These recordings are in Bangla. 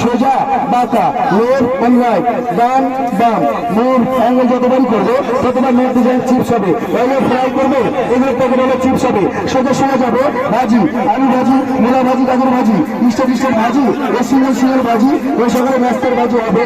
সোজা, বাঁকা রাইট ডান মুভ অ্যাঙ্গেল যতবারই করবে, ততবার নেট ডিজাইন চিপস হবে। ফ্রাই করবে, এগুলো প্যাকেট হলে চিপস হবে। সোজা সোজা যাবে, ভাজি, আলু ভাজি, মূলা ভাজি, গাজর ভাজি ভাজি সিঙ্গেল সিঙ্গেল ভাজি ও সকালে নাস্তার ভাজি হবে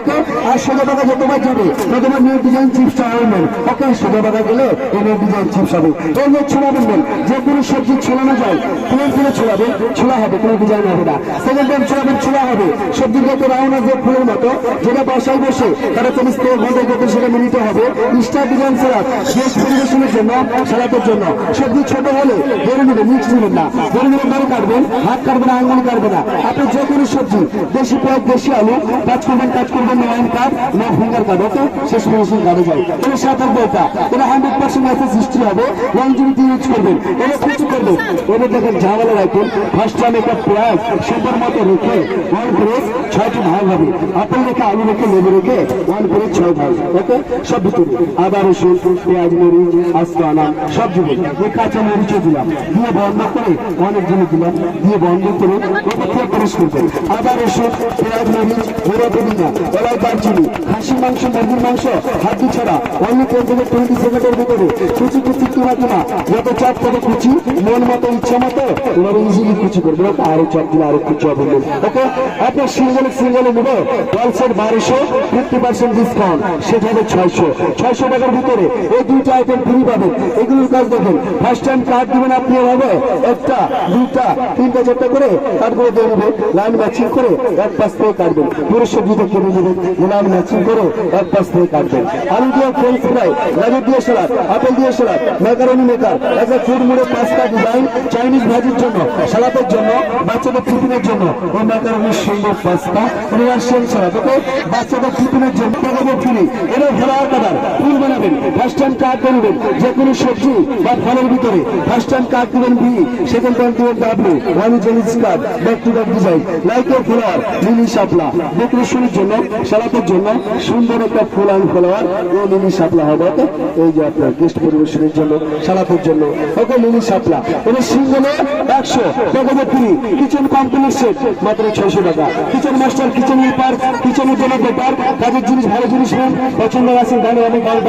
আর সোজা বাঁকা যতবার যাবে, ততবার নেট ডিজাইন চিপসটা হবে ওকে, সোজা বাঁকা গেলে এই নেট ডিজাইন চিপস হবে। নেট ছোলা বলবেন যে কোনো সবজি ছোলানো যায় প্লেন করে ছোলাবেন ছোলা হবে, কোনো ডিজাইন হবে না। সেকেন্ড টাইম ছোলাবেন, ছোলা হবে। সবজির যত রাউন্ড আছে ফুলের মতো, যেটা বাসায় বসে তারা চল্লিশ থেকে ঘন্টায় যত সেটা মিলিত হবে। স্টার ডিজাইন সালাদ শেষ পরিবেশনের জন্য সালাদের জন্য। সবজি ছোট হলে ধরে নেবেন, মিক্স নেবেন না। ধরে নেবেন ধরে কাটবেন, হাত কাটবেন না, আঙ্গুল কাটবে না। আপনি যে কোনো সবজি, দেশি পেঁয়াজ দেশি আলু, কাজ করবেন কাজ করবেন না ওয়াইন কাট না ফিঙ্গার কাট ওকে শেষ পরিবেশন কাটে যায়। তাহলে সাত থাকবে এটা তাহলে হান্ড্রেড পার্সেন্ট ম্যাসেজ হিস্ট্রি হবে লংজিভিটি ইউজ করবেন এটা কিছু করবেন। এবার দেখেন ঝামেলা রাখুন ফার্স্ট টাইম একটা পেঁয়াজ সুন্দর মতো রেখে করে ছয়টি ভাগ হবে। আপেল রেখে আলু রেখে লেবু রেখে ওয়ান করে ছয় ভাগ ওকে সব ভিতরে আদা, রসুন, পেঁয়াজ, মরিচ আস্ত আনাম সব দিবেন ওই কাঁচা মরিচও দিলাম। দিয়ে বন্ধ করে অনেক জিনিস দিলাম। দিয়ে বন্ধ করে ওটা দিয়ে পরিশ করবেন আদা, রসুন, পেঁয়াজ, মরিচ, গুঁড়ো পুদিনা এলাচ, দারচিনি খাসি মাংস, মুরগির মাংস, হাড্ডি ছাড়া টেন থেকে টোয়েন্টি সেকেন্ডের ভিতরে কুচি কুচি কিমা কিমা যত চাপ, তত কুচি। মন মতো, ইচ্ছা মতো এভাবে ইজিলি কুচি করবে। আরও চাপ দিলে আরও কুচি হবে। ওকে আপনার সিঙ্গেল, সিঙ্গেলে নেবে। হোলসেল বারোশো ফিফটি পার্সেন্ট ডিসকাউন্ট সেটা হবে ছয়শো। ছয়শো টাকার ভিতরে এই দুইটা আইটেম ফ্রি পাবেন। এগুলোর কাজ দেখেন ফার্স্ট টাইম কার্ড দিবেন আপনি এভাবে, একটা, দুইটা, তিনটা, চারটা করে কার্ড করে দিয়ে নেবেন। লাইন ম্যাচিং করে এক পাশ থেকে কাটবেন পুরুষের দুটো কিনে নেবেন। লাইন ম্যাচিং করে এক পাশ থেকে কাটবেন আলু দিয়ে ফ্রেঞ্চ ফ্রাই গাজর দিয়ে সালাদ আপেল দিয়ে সালাদ ম্যাকারনি মেকার একটা ফুড মুড়ে পাস্তা ডিজাইন চাইনিজ ভাজির জন্য, সালাদের জন্য, বাচ্চাদের টিফিনের জন্য ও ম্যাকারনির সুন্দর পাস্তা রাশিয়ান ছাড়া ওকে বাচ্চাদের ফুটনের জন্য। ফিরে এটা কাটার ফুল বানাবেন ফার্স্ট টাইম কার্ড দেবেন যে কোনো সবজি বা ফলের ভিতরে ফার্স্ট টাইম কার্ড দিবেন বি সেকেন্ড টাইম দিবেন W one Zenit card back to back design লাইকের ফ্লাওয়ার লিলি শাপলা। ডেকোরেশনের জন্য, সালাতের জন্য সুন্দর একটা ফুল অ্যান্ড ফ্লাওয়ার ও লিলি শাপলা হবে ওকে এই যে আপনার গেস্ট পরিবেশনের জন্য, সালাতের জন্য ওকে লিলি শাপলা। এটা সিঙ্গলে একশো টাকা ফ্রি কিচেন কমপ্লিট সেট মাত্র ছয়শো টাকা। কিচেন মাস্টার কিচেন হেল্পার কিচেনের জন্য বেটার কাজের জিনিস, ভালো জিনিস পছন্দ আছে গানে অনেক